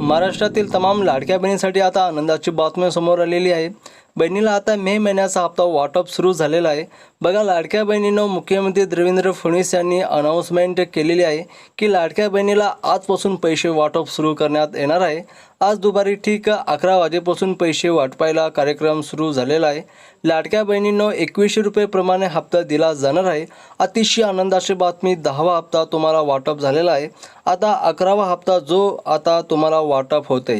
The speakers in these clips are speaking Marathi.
महाराष्ट्रातील तमाम लाडक्या बहिणीसाठी आता आनंदाची बातमी समोर आलेली आहे. बहिणीला आता मे महिन्याचा हप्ता वाटप सुरू झालेला आहे. बघा लाडक्या बहिणीनं मुख्यमंत्री देवेंद्र फडणवीस यांनी अनाऊन्समेंट केलेली आहे की लाडक्या बहिणीला आजपासून पैसे वाटप सुरू करण्यात येणार आहे. आज दुपारी ठीक अकरा वाजेपासून पैसे वाटपायला कार्यक्रम सुरू झालेला आहे. लाडक्या बहिणींनो एकवीसशे रुपयेप्रमाणे हप्ता दिला जाणार आहे. अतिशय आनंदाची बातमी दहावा हप्ता तुम्हाला वाटप झालेला आहे. आता अकरावा हप्ता जो आता तुम्हाला वाटप होते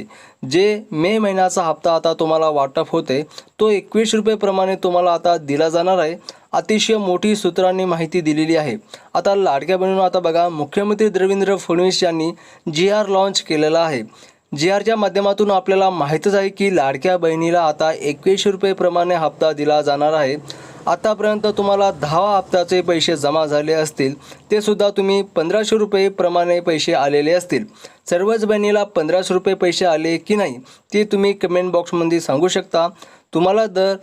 जे मे महिन्याचा हप्ता आता तुम्हाला वाटप होते तो एकवीस रुपयेप्रमाणे तुम्हाला आता दिला जाणार आहे. अतिशय मोठी सूत्रांनी माहिती दिलेली आहे. आता लाडक्या बहिणीनं आता बघा मुख्यमंत्री देवेंद्र फडणवीस यांनी जी आर लॉन्च केलेला आहे. जी आरच्या माध्यमातून आपल्याला माहीतच आहे की लाडक्या बहिणीला आता एकवीसशे रुपयेप्रमाणे हप्ता दिला जाणार आहे. आतापर्यंत तुम्हाला दहा हप्त्याचे पैसे जमा झाले असतील ते सुद्धा तुम्ही पंधराशे रुपये प्रमाणे पैसे आलेले असतील. सर्वच बहिणीला पंधराशे रुपये पैसे आले की नाही ते तुम्ही कमेंट बॉक्समध्ये सांगू शकता. तुम्हाला दर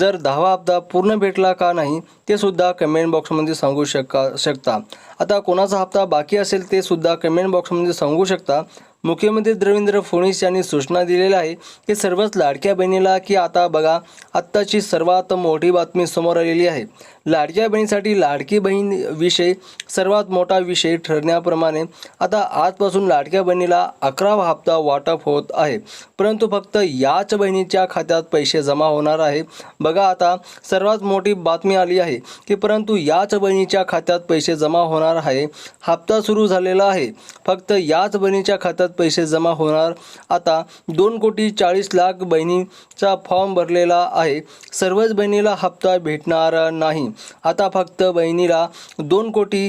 जर दहावा हप्ता पूर्ण भेटला का नाही ते सुद्धा कमेंट बॉक्समध्ये सांगू शका शकता. आता कोणाचा हप्ता बाकी असेल ते सुद्धा कमेंट बॉक्समध्ये सांगू शकता. मुख्यमंत्री देवेंद्र फडणवीस यांनी सूचना दिलेल्या आहे की सर्वच लाडक्या बहिणीला की आता बघा आत्ताची सर्वात मोठी बातमी समोर आलेली आहे. लाडक्या बहिणीसाठी लाडकी बहीण विषय सर्वात मोठा विषय ठरण्याप्रमाणे आता आजपासून लाडक्या बहिणीला अकरावा हप्ता वाटप होत आहे. परंतु फक्त याच बहिणीच्या खात्यात पैसे जमा होणार आहे. बघा आता सर्वात मोठी बातमी आली आहे की परंतु याच बहिणीच्या खात्यात पैसे जमा होणार आहे. हप्ता सुरू झालेला आहे. फक्त याच बहिणीच्या खात्यात पैसे जमा होणार. आता दोन कोटी चाळीस लाख बहिणीचा फॉर्म भरलेला आहे. सर्वच बहिणीला हप्ता भेटणार नाही. आता फक्त बहिणीला दोन कोटी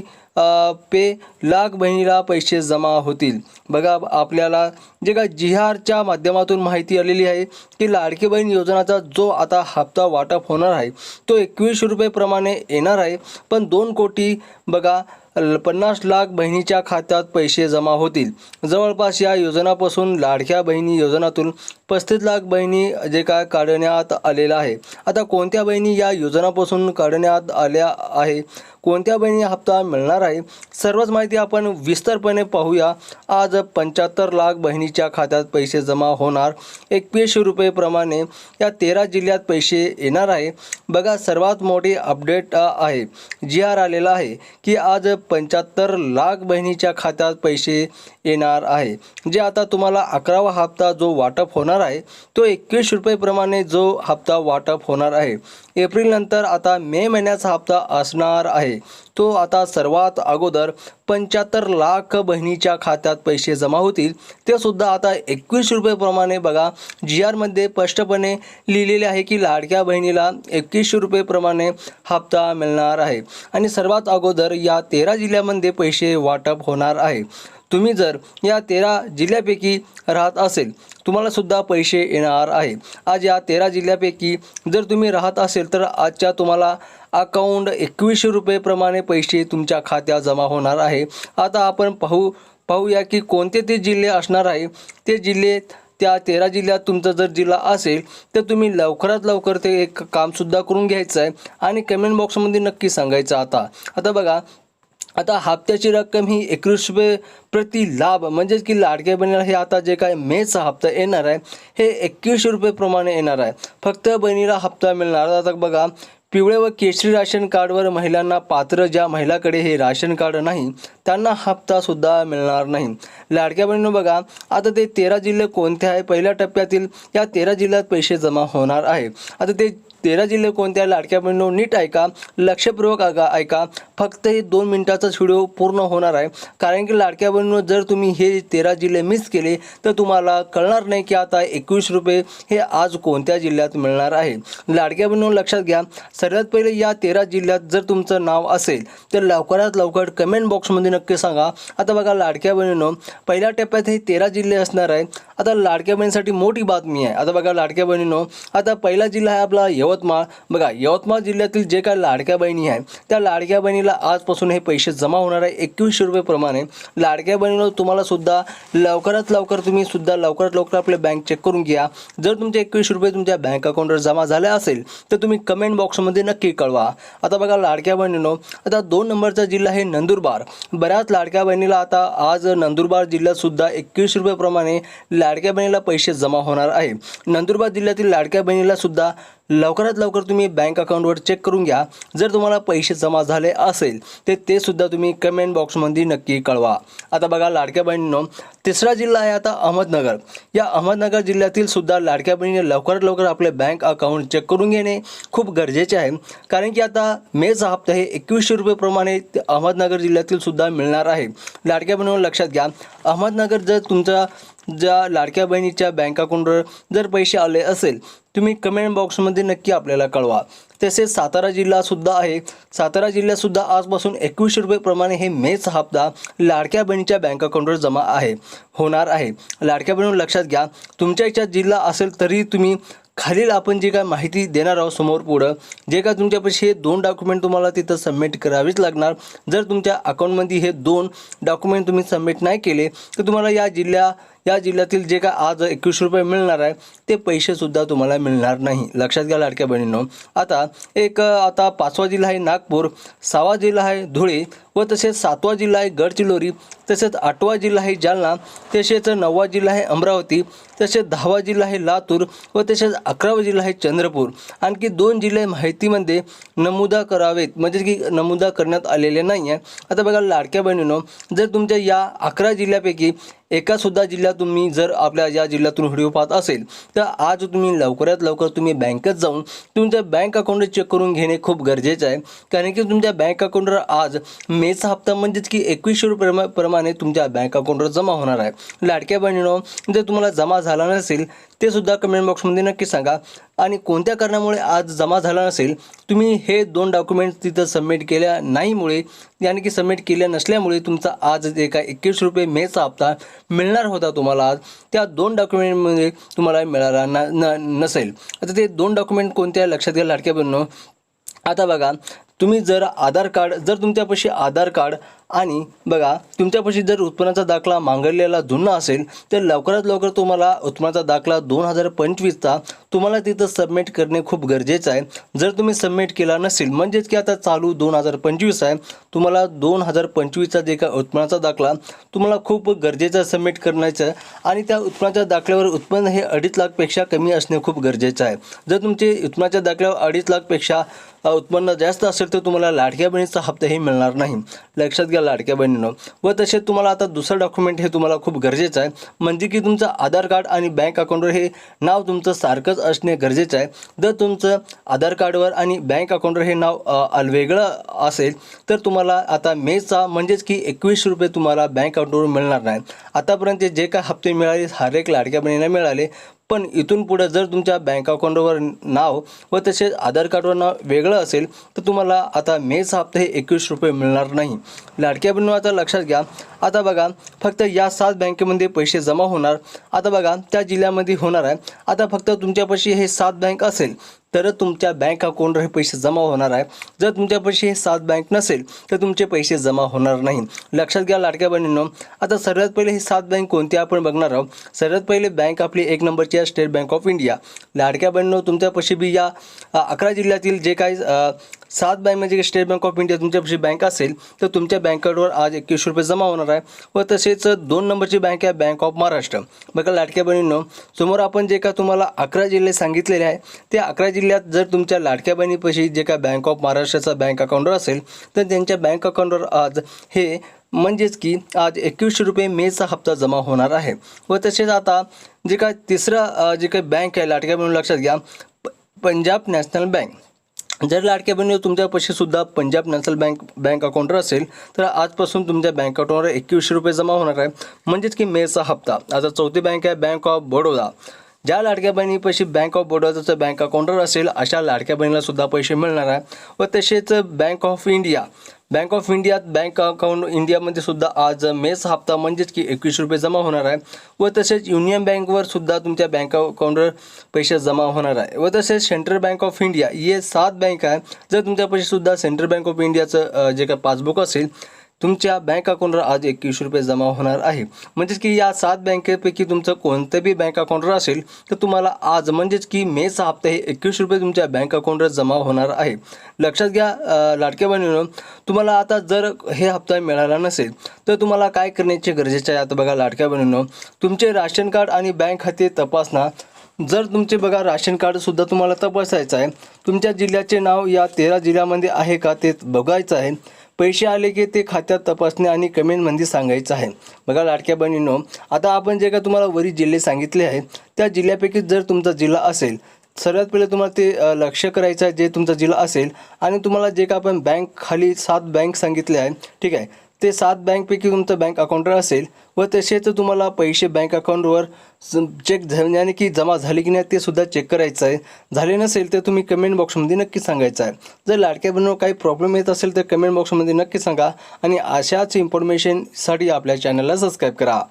पे लाख बहिणीला पैसे जमा होतील. बघा आपल्याला जे का जिहारच्या माध्यमातून माहिती आलेली आहे की लाडकी बहीण योजनाचा जो आता हप्ता वाटप होणार आहे तो एकवीसशे रुपयेप्रमाणे येणार आहे. पण दोन कोटी बघा पन्नास लाख बहिणीच्या खात्यात पैसे जमा होतील. जवळपास या योजनापासून लाडक्या बहिणी योजनातून पस्तीस लाख बहिणी जे काय काढण्यात आलेलं आहे. आता कोणत्या बहिणी या योजनापासून काढण्यात आल्या आहे? कोणत्या बहिणी हप्ता मिळणार आहे? सर्वच माहिती आपण विस्तरपणे पाहूया. आज पंच्याहत्तर लाख बहिणीच्या खात्यात पैसे जमा होणार. एकवीसशे रुपयेप्रमाणे या तेरा जिल्ह्यात पैसे येणार आहे. बघा सर्वात मोठी अपडेट आहे. जी आर आलेला आहे की आज पंच्याहत्तर लाख बहिणीच्या खात्यात पैसे येणार आहे. जे आता तुम्हाला अकरावा हप्ता जो वाटप होणार आहे तो एकवीस रुपयेप्रमाणे जो हप्ता वाटप होणार आहे. एप्रिलनंतर आता मे महिन्याचा हप्ता असणार आहे. तो आता सर्वात अगोदर पंच्याहत्तर लाख बहिणीच्या खात्यात पैसे जमा होतील. ते सुद्धा आता एकवीस रुपयेप्रमाणे बघा. जी आरमध्ये स्पष्टपणे लिहिलेले आहे की लाडक्या बहिणीला एकवीसशे रुपयेप्रमाणे हप्ता मिळणार आहे. आणि सर्वात अगोदर या तेरा जिल्ह्यामध्ये पैसे वाटप होणार आहे. तुम्ही जर या तेरा जिल्ह्यापैकी राहत असेल तुम्हाला सुद्धा पैसे येणार आहे. आज या तेरा जिल्ह्यापैकी जर तुम्ही राहत असेल तर आजच्या तुम्हाला अकाउंट एकवीसशे रुपयेप्रमाणे पैसे तुमच्या खात्यात जमा होणार आहे. आता आपण पाहू पाहूया की कोणते ते जिल्हे असणार आहे. ते जिल्हे त्या तेरा जिल्ह्यात तुमचा जर जिल्हा असेल तर तुम्ही लवकरात लवकर ते एक कामसुद्धा करून घ्यायचं आहे. आणि कमेंट बॉक्समध्ये नक्की सांगायचं आता. आता बघा आता हप्त्याची रक्कम ही एकवीस रुपये प्रति लाभ म्हणजेच की लाडके बहिणीला हे आता जे काय मेचा हप्ता येणार आहे हे एकवीसशे रुपयेप्रमाणे येणार आहे. फक्त बहिणीला हप्ता मिळणार. आता बघा पिवळे व केशरी राशन कार्डवर महिलांना पात्र ज्या महिलाकडे हे राशन कार्ड नाही त्यांना हप्ता सुद्धा मिळणार नाही. लाडक्या बहिणीनं बघा आता ते तेरा जिल्हे कोणते आहे? पहिल्या टप्प्यातील या तेरा जिल्ह्यात पैसे जमा होणार आहे. आता ते तेरा जिल्हे कोणत्या लाडक्या बहिणीनो नीट ऐका लक्षपूर्वक ऐका ऐका. फक्त हे दोन मिनिटाचाच व्हिडिओ पूर्ण होणार आहे. कारण की लाडक्या बहिणीनो जर तुम्ही हे तेरा जिल्हे मिस केले तर तुम्हाला कळणार नाही की आता एकवीस रुपये हे आज कोणत्या जिल्ह्यात मिळणार आहे. लाडक्या बहिणीनो लक्षात घ्या. सर्वात पहिले या तेरा जिल्ह्यात जर तुमचं नाव असेल तर लवकरात लवकर कमेंट बॉक्समध्ये नक्की सांगा. आता बघा लाडक्या बहिणीनो पहिल्या टप्प्यात हे तेरा जिल्हे असणार आहे. आता लाडक्या बहिणीसाठी मोठी बातमी आहे. आता बघा लाडक्या बहिणीनो आता पहिला जिल्हा आहे आपला यवतमाळ. बघा यवतमाळ जिल्ह्यातील जे काय लाडक्या बहिणी आहे त्या लाडक्या बहिणीला आजपासून हे पैसे जमा होणार आहे एकवीसशे रुपयेप्रमाणे लाडक्या बहिणीला तुम्हाला सुद्धा लवकरात लवकर तुम्ही सुद्धा लवकरात लवकर आपले बँक चेक करून घ्या. जर तुमचे एकवीसशे रुपये तुमच्या बँक अकाउंटवर जमा झाले असेल तर तुम्ही कमेंट बॉक्समध्ये नक्की कळवा. आता बघा लाडक्या बहिणीनो आता दोन नंबरचा जिल्हा आहे नंदुरबार. बऱ्याच लाडक्या बहिणीला आता आज नंदुरबार जिल्ह्यात सुद्धा एकवीस रुपयेप्रमाणे लाडक्या बहिणीला पैसे जमा होणार आहे. नंदुरबार जिल्ह्यातील लाडक्या बहिणीला सुद्धा लवकरात लवकर तुम्ही बँक अकाउंटवर चेक करून घ्या. जर तुम्हाला पैसे जमा झाले असेल तर ते सुद्धा तुम्ही कमेंट बॉक्समध्ये नक्की कळवा. आता बघा लाडक्या बहिणींनो तिसरा जिल्हा आहे आता अहमदनगर. या अहमदनगर जिल्ह्यातील सुद्धा लाडक्या बहिणीने लवकरात लवकर आपले बँक अकाउंट चेक करून घेणे खूप गरजेचे आहे. कारण की आता मेचा हप्ता हे एकवीसशे रुपयेप्रमाणे अहमदनगर जिल्ह्यातील सुद्धा मिळणार आहे. लाडक्या बहिणीवर लक्षात घ्या. अहमदनगर जर तुमचा ज्या लाडक्या बहिणीच्या बँक अकाउंटवर जर पैसे आले असेल तुम्ही कमेंट बॉक्समध्ये नक्की आपल्याला कळवा. तसेच सातारा जिल्हासुद्धा आहे. सातारा जिल्ह्यातसुद्धा आजपासून एकवीसशे रुपयेप्रमाणे हे मेच हप्ता लाडक्या बहिणीच्या बँक अकाउंटवर जमा आहे होणार आहे. लाडक्या बहिणी लक्षात घ्या तुमच्या याच्यात जिल्हा असेल तरी तुम्ही खालील आपण जे काय माहिती देणार आहोत समोर पुढं जे काय तुमच्यापाशी हे दोन डॉक्युमेंट तुम्हाला तिथं सबमिट करावीच लागणार. जर तुमच्या अकाउंटमध्ये हे दोन डॉक्युमेंट तुम्ही सबमिट नाही केले तर तुम्हाला या जिल्ह्या या जिल्ह्यातील जे काय आज एकवीस रुपये मिळणार आहे ते पैसेसुद्धा तुम्हाला मिळणार नाही. लक्षात घ्या लाडक्या बहिणींनो. आता एक आता पाचवा जिल्हा आहे नागपूर सहावा जिल्हा आहे धुळे व तसेच सातवा जिल्हा आहे गडचिरोली तसेच आठवा जिल्हा आहे जालना तसेच नववा जिल्हा आहे अमरावती तसेच दहावा जिल्हा आहे लातूर व तसेच अकरावा जिल्हा आहे चंद्रपूर. आणखी दोन जिल्हे माहितीमध्ये नमुदा करावेत. म्हणजे की नमुदा करण्यात आलेले नाही आहे आता बघा लाडक्या बहिणीनो जर तुमच्या या अकरा जिल्ह्यापैकी एकासुद्धा जिल्ह्यात तुम्ही जर आपल्या या जिल्ह्यातून व्हिडिओ पाहत असेल तर आज तुम्ही लवकरात लवकर तुम्ही बँकेत जाऊन तुमच्या बँक अकाउंट चेक करून घेणे खूप गरजेचं आहे. कारण की तुमच्या बँक अकाउंटवर आज मेचा हप्ता म्हणजेच की एकवीसशे रुपये प्रमाणे तुमच्या बँक अकाउंटवर जमा होणार आहे. लाडक्या बहिणीनो जर तुम्हाला जमा झाला नसेल ते सुद्धा कमेंट बॉक्समध्ये नक्की सांगा. आणि कोणत्या कारणामुळे आज जमा झाला नसेल तुम्ही हे दोन डॉक्युमेंट्स तिथं सबमिट केल्या नाहीमुळे यानी की सबमिट केल्या नसल्यामुळे तुमचा आज जे काय एकवीस रुपये मेचा हप्ता मिळणार होता तुम्हाला आज. त्या दोन डॉक्युमेंटमध्ये तुम्हाला मिळाला न न- नसेल. आता ते दोन डॉक्युमेंट कोणत्या लक्षात घ्या लाडक्या बनणं आता बघा तुम्ही जर आधार कार्ड जर तुमच्यापाशी आधार कार्ड आणि बघा तुमच्यापाशी जर उत्पन्नाचा दाखला मांगडलेला जुना असेल तर लवकरात लवकर तुम्हाला उत्पन्नाचा दाखला दोन हजार पंचवीसचा तुम्हाला तिथं सबमिट करणे खूप गरजेचं आहे. जर तुम्ही सबमिट केला नसेल म्हणजेच की आता चालू दोन हजार पंचवीस आहे तुम्हाला दोन हजार पंचवीसचा जे काय उत्पन्नाचा दाखला तुम्हाला खूप गरजेचं सबमिट करण्याचं. आहे आणि त्या उत्पन्नाच्या दाखल्यावर उत्पन्न हे अडीच लाखपेक्षा कमी असणे खूप गरजेचं आहे. जर तुमचे उत्पन्नाच्या दाखल्यावर अडीच लाखपेक्षा उत्पन्न जास्त असेल तर तुम्हाला लाडक्या बहिणीचा हप्ताही मिळणार नाही. लक्षात घ्या लाडक्या बहिणीनं. व तसेच तुम्हाला आता दुसरं डॉक्युमेंट हे तुम्हाला खूप गरजेचं आहे. म्हणजे की तुमचं आधार कार्ड आणि बँक अकाउंटवर हे नाव तुमचं सारखंच असणे गरजेचं आहे. जर तुमचं आधार कार्डवर आणि बँक अकाउंटवर हे नाव वेगळं असेल तर तुम्हाला आता मेचा म्हणजेच की एकवीस रुपये तुम्हाला बँक अकाउंटवर मिळणार नाही. आतापर्यंत जे काय हप्ते मिळाले हर एक लाडक्या बहिणीला मिळाले. पण इथून पुढे जर तुमच्या बँक अकाउंटवर नाव व तसेच आधार कार्डवर नाव वेगळं असेल तर तुम्हाला आता मेच हप्ते हे एकवीस रुपये मिळणार नाही. लाडक्या बहिणी आता लक्षात घ्या. आता बघा फक्त या सात बँकेमध्ये पैसे जमा होणार. आता बघा त्या जिल्ह्यामध्ये होणार आहे. आता फक्त तुमच्यापाशी हे सात बँक असेल. तर तुमच्या बँक अकाउंटवर हे पैसे जमा होणार आहे. जर तुमच्या पैसे हे सात बँक नसेल तर तुमचे पैसे जमा होणार नाही. लक्षात घ्या लाडक्या बहिणींनो आता सर्वात पहिले हे सात बँक कोणती आपण बघणार आहोत? सर्वात पहिले बँक आपली एक नंबरची आहे स्टेट बँक ऑफ इंडिया लाडक्या बहिणींनो तुमच्यापाशी बी या अकरा जिल्ह्यातील जे काही सात बँक म्हणजे स्टेट बँक ऑफ इंडिया तुमच्यापाशी बँक असेल तर तुमच्या बँकेवर आज एकवीसशे रुपये जमा होणार आहे. व तसेच दोन नंबरची बँक आहे बँक ऑफ महाराष्ट्र बघा लाडक्या बहिणींनो समोर आपण जे का तुम्हाला अकरा जिल्हे सांगितलेले आहे त्या अकरा जिल्ह्यात जर तुमच्या लाडक्या बहिणीपाशी जे काय बँक ऑफ महाराष्ट्राचा बँक अकाउंटवर असेल तर त्यांच्या बँक अकाउंटवर आज हे म्हणजेच की आज एकवीसशे रुपये मेचा हप्ता जमा होणार आहे. व तसेच आता जे काय तिसरा जे काही बँक आहे लाटक्या बहिणी लक्षात घ्या प- पंजाब नॅशनल बँक जर लाडक्या बहिणी तुमच्यापाशी सुद्धा पंजाब नॅशनल बँक बँक अकाउंटवर असेल तर आजपासून तुमच्या बँक अकाउंटवर एकवीसशे रुपये जमा होणार आहे. म्हणजेच की मेचा हप्ता. आता चौथी बँक आहे बँक ऑफ बडोदा. ज्या लाडक्या बहिणीपाशी बँक ऑफ बडोदाचं बँक अकाउंटवर असेल अशा लाडक्या बहिणीला सुद्धा पैसे मिळणार आहे. व तसेच bank of India. Bank of इंडियात बँक अकाउंट इंडियामध्ये सुद्धा आज मेच हप्ता म्हणजेच की एकवीस रुपये जमा होणार आहे व तसेच युनियन बँकवर सुद्धा तुमच्या बँक अकाउंटवर पैसे जमा होणार आहे. व तसेच सेंट्रल बँक ऑफ इंडिया हे सात बँक आहे. जर तुमच्यापाशी सुद्धा सेंट्रल बँक ऑफ इंडियाचं जे काय पासबुक असेल तुमच्या बँक अकाउंटवर आज एकवीस रुपये जमा होणार आहे. म्हणजेच की या सात बँकेपैकी तुमचं कोणतं बी बँक अकाउंटवर असेल तर तुम्हाला आज म्हणजेच की मेचा हप्ता हे एकवीस रुपये तुमच्या बँक अकाउंटवर जमा होणार आहे. लक्षात घ्या लाडक्या बहिणीनं तुम्हाला आता जर हे हप्ता मिळाला नसेल तर तुम्हाला काय करण्याचे गरजेचे आहे? आता बघा लाडक्या बहिणीनं तुमचे राशन कार्ड आणि बँक खाते तपासणार जर तुमचे बघा राशन कार्डसुद्धा तुम्हाला तपासायचं आहे तुमच्या जिल्ह्याचे नाव या तेरा जिल्ह्यामध्ये आहे का ते बघायचं आहे. पैसे आले की ते खात्यात तपासणे आणि कमेंटमध्ये सांगायचं आहे. बघा लाडक्या बहिणीनो आता आपण जे का तुम्हाला वरी जिल्हे सांगितले आहेत त्या जिल्ह्यापैकी जर तुमचा जिल्हा असेल सर्वात पहिले तुम्हाला ते लक्ष करायचं आहे जे तुमचा जिल्हा असेल आणि तुम्हाला जे का आपण बँक खाली सात बँक सांगितले आहे ठीक आहे ते सात बँकपैकी तुमचं बँक अकाउंटवर असेल व तसेच तुम्हाला पैसे बँक अकाउंटवर चेक झाल्याने की जमा झाले की नाही ते सुद्धा चेक करायचं आहे. झाले नसेल तर तुम्ही कमेंट बॉक्समध्ये नक्की सांगायचं आहे. जर लाडक्या बहिणीवर काही प्रॉब्लेम येत असेल तर कमेंट बॉक्समध्ये नक्की सांगा आणि अशाच इन्फॉर्मेशनसाठी आपल्या चॅनलला सबस्क्राईब करा.